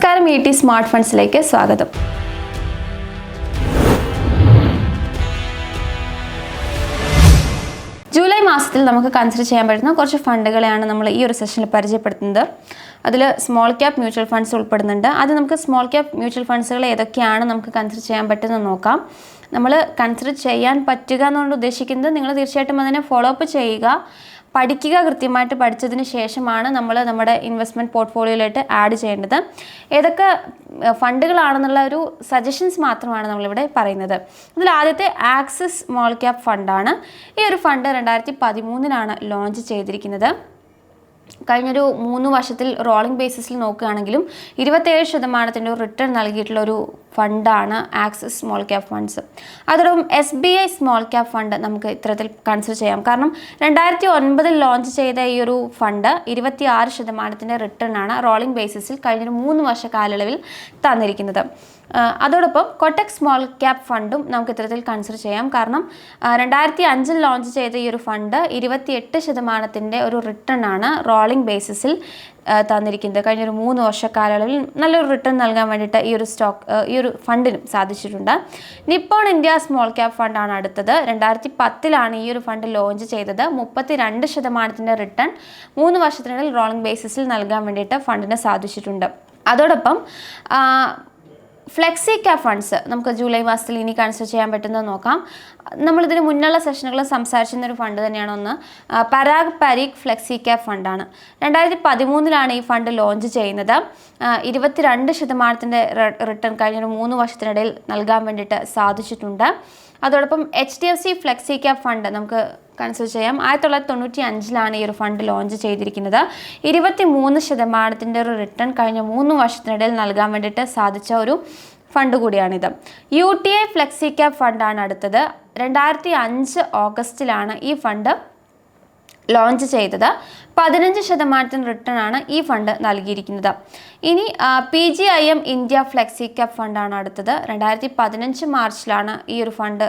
നമസ്കാരം E T smart ഫണ്ട്സിലേക്ക് സ്വാഗതം. July മാസത്തിൽ നമുക്ക് കൺസിഡർ ചെയ്യാൻ പറ്റുന്ന കുറച്ച് ഫണ്ടുകളെയാണ് നമ്മൾ ഈ ഒരു സെഷനിൽ പരിചയപ്പെടുത്തുന്നത്. അതിൽ സ്മോൾ ക്യാപ് മ്യൂച്വൽ ഫണ്ട്സ് ഉൾപ്പെടുന്നുണ്ട്. അത് നമുക്ക് സ്മോൾ ക്യാപ് മ്യൂച്വൽ ഫണ്ട്സുകൾ ഏതൊക്കെയാണ് നമുക്ക് കൺസിഡർ ചെയ്യാൻ പറ്റുന്നത് നോക്കാം. നമ്മൾ കൺസിഡർ ചെയ്യാൻ പറ്റുക എന്നുകൊണ്ട് ഉദ്ദേശിക്കുന്നത് നിങ്ങൾ തീർച്ചയായിട്ടും അതിനെ ഫോളോ അപ്പ് ചെയ്യുക. പഠിക്കുക കൃത്യമായിട്ട് പഠിച്ചതിന് ശേഷമാണ് നമ്മൾ നമ്മുടെ ഇൻവെസ്റ്റ്മെന്റ് പോർട്ട്ഫോളിയോയിലോട്ട് ആഡ് ചെയ്യേണ്ടത്. ഏതൊക്കെ ഫണ്ടുകളാണെന്നുള്ള ഒരു സജഷൻസ് മാത്രമാണ് നമ്മളിവിടെ പറയുന്നത്. അതിൽ ആദ്യത്തെ ആക്സിസ് മോൾ ക്യാപ് ഫണ്ടാണ് ഈ ഒരു ഫണ്ട് രണ്ടായിരത്തി പതിമൂന്നിലാണ് ലോഞ്ച് ചെയ്തിരിക്കുന്നത്. കഴിഞ്ഞൊരു മൂന്ന് വർഷത്തിൽ റോളിംഗ് ബേസിസിൽ നോക്കുകയാണെങ്കിലും ഇരുപത്തേഴ് ശതമാനത്തിന്റെ റിട്ടേൺ നൽകിയിട്ടുള്ള ഒരു ഫണ്ടാണ് ആക്സിസ് സ്മോൾ ക്യാപ് ഫണ്ട്സ് അതോടൊപ്പം S B I small cap fund നമുക്ക് ഇത്തരത്തിൽ കൺസിഡർ ചെയ്യാം. കാരണം രണ്ടായിരത്തി ഒൻപതിൽ ലോഞ്ച് ചെയ്ത ഈ ഒരു ഫണ്ട് ഇരുപത്തി ആറ് ശതമാനത്തിന്റെ റിട്ടേൺ ആണ് റോളിംഗ് ബേസിസിൽ കഴിഞ്ഞൊരു മൂന്ന് വർഷ കാലയളവിൽ തന്നിരിക്കുന്നത്. അതോടൊപ്പം കൊട്ടക് സ്മോൾ ക്യാപ് ഫണ്ടും നമുക്ക് ഇത്തരത്തിൽ കൺസിഡർ ചെയ്യാം. കാരണം രണ്ടായിരത്തി അഞ്ചിൽ ലോഞ്ച് ചെയ്ത ഈ ഒരു ഫണ്ട് ഇരുപത്തിയെട്ട് ശതമാനത്തിന്റെ ഒരു റിട്ടേൺ ആണ് റോളിംഗ് ബേസിസിൽ തന്നിരിക്കുന്നത്. കഴിഞ്ഞ ഒരു മൂന്ന് വർഷ കാലയളവിൽ നല്ലൊരു റിട്ടേൺ നൽകാൻ വേണ്ടിയിട്ട് ഈ ഒരു സ്റ്റോക്ക് ഈ ഒരു ഫണ്ടിനും സാധിച്ചിട്ടുണ്ട്. നിപ്പോൺ ഇന്ത്യ സ്മോൾ ക്യാപ് ഫണ്ടാണ് അടുത്തത്. രണ്ടായിരത്തി പത്തിലാണ് ഈ ഒരു ഫണ്ട് ലോഞ്ച് ചെയ്തത്. മുപ്പത്തി രണ്ട് ശതമാനത്തിന്റെ റിട്ടേൺ മൂന്ന് വർഷത്തിനിടയിൽ റോളിംഗ് ബേസിസിൽ നൽകാൻ വേണ്ടിയിട്ട് ഫണ്ടിന് സാധിച്ചിട്ടുണ്ട്. അതോടൊപ്പം ഫ്ലെക്സി ക്യാ ഫണ്ട്സ്. നമുക്ക് ജൂലൈ മാസത്തിൽ ഇനി കൺസിഡർ ചെയ്യാൻ പറ്റുന്നത് നോക്കാം. നമ്മളിതിന് മുന്നുള്ള സെഷനുകളിൽ സംസാരിച്ചിരുന്ന ഒരു ഫണ്ട് തന്നെയാണ് ഒന്ന് പരാഗ് പരീഖ് ഫ്ലെക്സി ക്യാ ഫണ്ടാണ് രണ്ടായിരത്തി പതിമൂന്നിലാണ് ഈ ഫണ്ട് ലോഞ്ച് ചെയ്യുന്നത്. ഇരുപത്തിരണ്ട് ശതമാനത്തിന്റെ റിട്ടേൺ കഴിഞ്ഞ ഒരു മൂന്ന് വർഷത്തിനിടയിൽ നൽകാൻ വേണ്ടിയിട്ട് സാധിച്ചിട്ടുണ്ട്. അതോടൊപ്പം H D F C flexi cap fund നമുക്ക് കൺസിഡർ ചെയ്യാം. ആയിരത്തി തൊള്ളായിരത്തി തൊണ്ണൂറ്റി അഞ്ചിലാണ് ഈ ഒരു ഫണ്ട് ലോഞ്ച് ചെയ്തിരിക്കുന്നത്. ഇരുപത്തി മൂന്ന് ശതമാനത്തിന്റെ ഒരു റിട്ടേൺ കഴിഞ്ഞ മൂന്ന് വർഷത്തിനിടയിൽ നൽകാൻ വേണ്ടിയിട്ട് സാധിച്ച ഒരു ഫണ്ട് കൂടിയാണിത്. U T I flexi cap ഫണ്ടാണ് അടുത്തത്. രണ്ടായിരത്തി അഞ്ച് ഓഗസ്റ്റിലാണ് ഈ ഫണ്ട് ലോഞ്ച് ചെയ്തത്. പതിനഞ്ച് ശതമാനത്തിന് റിട്ടേൺ ആണ് ഈ ഫണ്ട് നൽകിയിരിക്കുന്നത്. ഇനി P G I M India flexi cap ഫണ്ടാണ് അടുത്തത്. രണ്ടായിരത്തി പതിനഞ്ച് മാർച്ചിലാണ് ഈ ഒരു ഫണ്ട്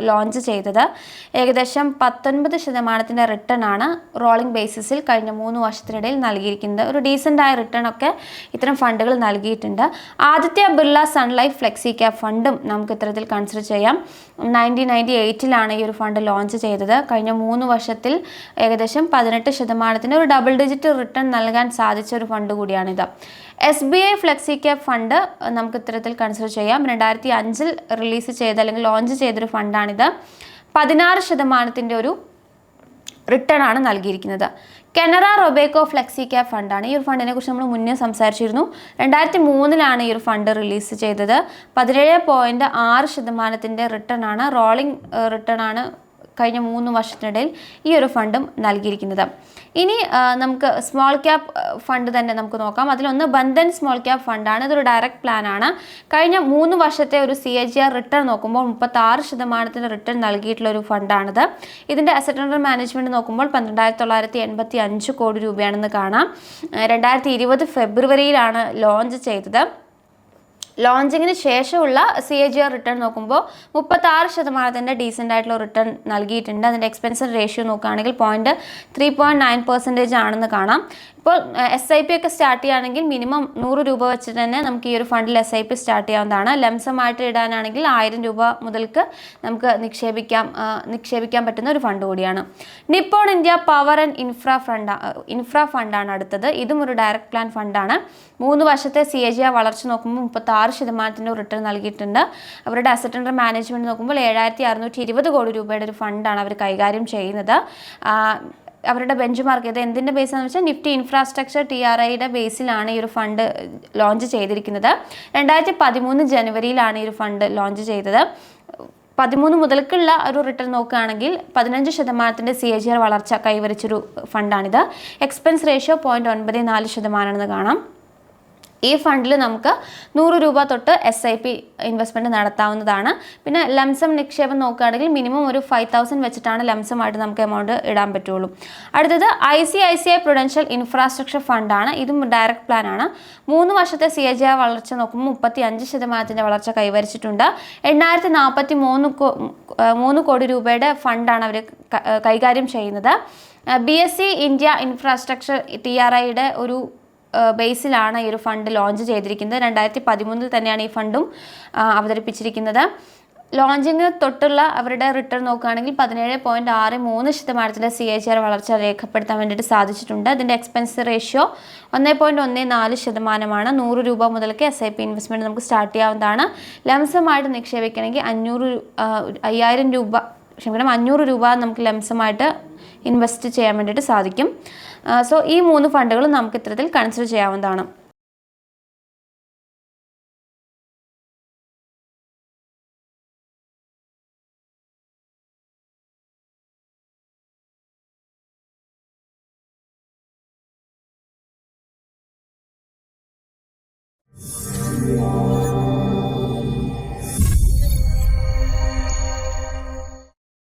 ലോഞ്ച് ചെയ്തത്. ഏകദേശം പത്തൊൻപത് ശതമാനത്തിന്റെ റിട്ടേൺ ആണ് റോളിംഗ് ബേസിസിൽ കഴിഞ്ഞ മൂന്ന് വർഷത്തിനിടയിൽ നൽകിയിരിക്കുന്നത്. ഒരു ഡീസന്റ് ആയ റിട്ടേൺ ഒക്കെ ഇത്തരം ഫണ്ടുകൾ നൽകിയിട്ടുണ്ട്. Aditya Birla Sun Life flexi cap ഫണ്ടും നമുക്ക് ഇത്തരത്തിൽ കൺസിഡർ ചെയ്യാം. നയന്റീൻ നയന്റി എയ്റ്റിലാണ് ഈ ഒരു ഫണ്ട് ലോഞ്ച് ചെയ്തത്. കഴിഞ്ഞ മൂന്ന് വർഷത്തിൽ ഏകദേശം പതിനെട്ട് ശതമാനത്തിന് ഒരു ഡബിൾ ഡിജിറ്റ് റിട്ടേൺ നൽകാൻ സാധിച്ച ഒരു ഫണ്ട് കൂടിയാണിത്. S B I flexi cap fund നമുക്ക് ഇത്തരത്തിൽ കൺസിഡർ ചെയ്യാം. രണ്ടായിരത്തി അഞ്ചിൽ റിലീസ് ചെയ്ത അല്ലെങ്കിൽ ലോഞ്ച് ചെയ്തൊരു ഫണ്ടാണിത്. പതിനാറ് ശതമാനത്തിന്റെ ഒരു റിട്ടേൺ ആണ് നൽകിയിരിക്കുന്നത്. കനറ റൊബേക്കോ ഫ്ലെക്സി ക്യാപ് ഫണ്ടാണ്. ഈ ഒരു ഫണ്ടിനെ കുറിച്ച് നമ്മൾ മുന്നേ സംസാരിച്ചിരുന്നു. രണ്ടായിരത്തി മൂന്നിലാണ് ഈ ഒരു ഫണ്ട് റിലീസ് ചെയ്തത്. പതിനേഴ് പോയിന്റ് ആറ് ശതമാനത്തിന്റെ റിട്ടേൺ ആണ്. റോളിംഗ് റിട്ടേൺ ആണ് കഴിഞ്ഞ മൂന്ന് വർഷത്തിനിടയിൽ ഈ ഒരു ഫണ്ടും നൽകിയിരിക്കുന്നത്. ഇനി നമുക്ക് സ്മോൾ ക്യാപ് ഫണ്ട് തന്നെ നമുക്ക് നോക്കാം. അതിലൊന്ന് ബന്ധൻ സ്മോൾ ക്യാപ് ഫണ്ടാണ്. ഇതൊരു ഡയറക്റ്റ് പ്ലാൻ ആണ് കഴിഞ്ഞ മൂന്ന് വർഷത്തെ ഒരു C A G R return നോക്കുമ്പോൾ മുപ്പത്തി ആറ് റിട്ടേൺ നൽകിയിട്ടുള്ള ഒരു ഫണ്ടാണിത്. ഇതിന്റെ അസറ്റ് അണ്ടർ മാനേജ്മെന്റ് നോക്കുമ്പോൾ പന്ത്രണ്ടായിരത്തി തൊള്ളായിരത്തി എൺപത്തി അഞ്ച് കോടി രൂപയാണെന്ന് കാണാം. രണ്ടായിരത്തി ഇരുപത് ഫെബ്രുവരിയിലാണ് ലോഞ്ച് ചെയ്തത്. ലോഞ്ചിങ്ങിന് ശേഷമുള്ള C A G R return നോക്കുമ്പോൾ മുപ്പത്തി ആറ് ശതമാനത്തിന്റെ ഡീസെന്റ് ആയിട്ടുള്ള റിട്ടേൺ നൽകിയിട്ടുണ്ട്. അതിന്റെ എക്സ്പെൻസർ റേഷ്യോ നോക്കുകയാണെങ്കിൽ point three point nine percentage ആണെന്ന് കാണാം. ഇപ്പോൾ എസ് ഐ പി ഒക്കെ സ്റ്റാർട്ട് ചെയ്യുകയാണെങ്കിൽ മിനിമം നൂറ് രൂപ വെച്ചിട്ട് തന്നെ നമുക്ക് ഈ ഒരു ഫണ്ടിൽ എസ് ഐ പി സ്റ്റാർട്ട് ചെയ്യാവുന്നതാണ്. ലംസമായിട്ട് ഇടാനാണെങ്കിൽ ആയിരം രൂപ മുതൽക്ക് നമുക്ക് നിക്ഷേപിക്കാം നിക്ഷേപിക്കാൻ പറ്റുന്ന ഒരു ഫണ്ട് കൂടിയാണ്. Nippon India power and infra fund infra ഫണ്ടാണ് അടുത്തത്. ഇതും ഒരു ഡയറക്ട് പ്ലാൻ ഫണ്ടാണ് മൂന്ന് വർഷത്തെ സി എ ജി ആ വളർച്ച നോക്കുമ്പോൾ മുപ്പത്തി ആറ് ശതമാനത്തിന്റെ റിട്ടേൺ നൽകിയിട്ടുണ്ട്. അവരുടെ അസറ്റ് അണ്ടർ മാനേജ്മെന്റ് നോക്കുമ്പോൾ ഏഴായിരത്തി അറുന്നൂറ്റി ഇരുപത് കോടി രൂപയുടെ ഒരു ഫണ്ടാണ് അവർ കൈകാര്യം ചെയ്യുന്നത്. അവരുടെ ബെഞ്ച് മാർക്ക് ചെയ്ത് എന്തിന്റെ ബേസാണെന്ന് വെച്ചാൽ നിഫ്റ്റി ഇൻഫ്രാസ്ട്രക്ചർ ടി ആർ ഐയുടെ ബേസിലാണ് ഈ ഒരു ഫണ്ട് ലോഞ്ച് ചെയ്തിരിക്കുന്നത്. രണ്ടായിരത്തി പതിമൂന്ന് ജനുവരിയിലാണ് ഈ ഒരു ഫണ്ട് ലോഞ്ച് ചെയ്തത്. പതിമൂന്ന് മുതൽക്കുള്ള ഒരു റിട്ടേൺ നോക്കുകയാണെങ്കിൽ പതിനഞ്ച് ശതമാനത്തിന്റെ സി എ ജി ആർ വളർച്ച കൈവരിച്ചൊരു ഫണ്ടാണിത് എക്സ്പെൻസ് റേഷ്യോ പോയിന്റ് ഒൻപത് നാല് ശതമാനമാണെന്ന് കാണാം. ഈ ഫണ്ടിൽ നമുക്ക് നൂറ് രൂപ തൊട്ട് എസ് ഐ പി ഇൻവെസ്റ്റ്മെന്റ് നടത്താവുന്നതാണ്. പിന്നെ ലംസം നിക്ഷേപം നോക്കുകയാണെങ്കിൽ മിനിമം ഒരു ഫൈവ് തൗസൻഡ് വെച്ചിട്ടാണ് ലംസമായിട്ട് നമുക്ക് എമൗണ്ട് ഇടാൻ പറ്റുള്ളൂ. അടുത്തത് I C I C I prudential infrastructure ഫണ്ടാണ് ഇതും ഡയറക്റ്റ് പ്ലാൻ ആണ്. മൂന്ന് വർഷത്തെ സി എ ജി ആർ വളർച്ച നോക്കുമ്പോൾ മുപ്പത്തി അഞ്ച് ശതമാനത്തിന്റെ വളർച്ച കൈവരിച്ചിട്ടുണ്ട്. എണ്ണായിരത്തി നാൽപ്പത്തി മൂന്ന് മൂന്ന് കോടി രൂപയുടെ ഫണ്ടാണ് അവർ കൈകാര്യം ചെയ്യുന്നത്. B S C India infrastructure T R ഐയുടെ ഒരു ബേസിലാണ് ഈ ഒരു ഫണ്ട് ലോഞ്ച് ചെയ്തിരിക്കുന്നത്. രണ്ടായിരത്തി പതിമൂന്നിൽ തന്നെയാണ് ഈ ഫണ്ടും അവതരിപ്പിച്ചിരിക്കുന്നത്. ലോഞ്ചിങ് തൊട്ടുള്ള അവരുടെ റിട്ടേൺ നോക്കുകയാണെങ്കിൽ പതിനേഴ് പോയിന്റ് ആറ് മൂന്ന് ശതമാനത്തിന്റെ സി എച്ച് ആർ വളർച്ച രേഖപ്പെടുത്താൻ വേണ്ടിയിട്ട് സാധിച്ചിട്ടുണ്ട്. അതിന്റെ എക്സ്പെൻസ് റേഷ്യോ ഒന്ന് പോയിന്റ് ഒന്ന് നാല് ശതമാനമാണ്. നൂറ് രൂപ മുതൽക്ക് എസ് ഐ പി ഇൻവെസ്റ്റ്മെന്റ് നമുക്ക് സ്റ്റാർട്ട് ചെയ്യാവുന്നതാണ്. ലംസമായിട്ട് നിക്ഷേപിക്കണമെങ്കിൽ അഞ്ഞൂറ് അയ്യായിരം രൂപ ക്ഷമിക്കണം അഞ്ഞൂറ് രൂപ നമുക്ക് ലംസമായിട്ട് ഇൻവെസ്റ്റ് ചെയ്യാൻ വേണ്ടിയിട്ട് സാധിക്കും. സോ ഈ മൂന്ന് ഫണ്ടുകളും നമുക്ക് ഇത്തരത്തിൽ കൺസിഡർ ചെയ്യാവുന്നതാണ്.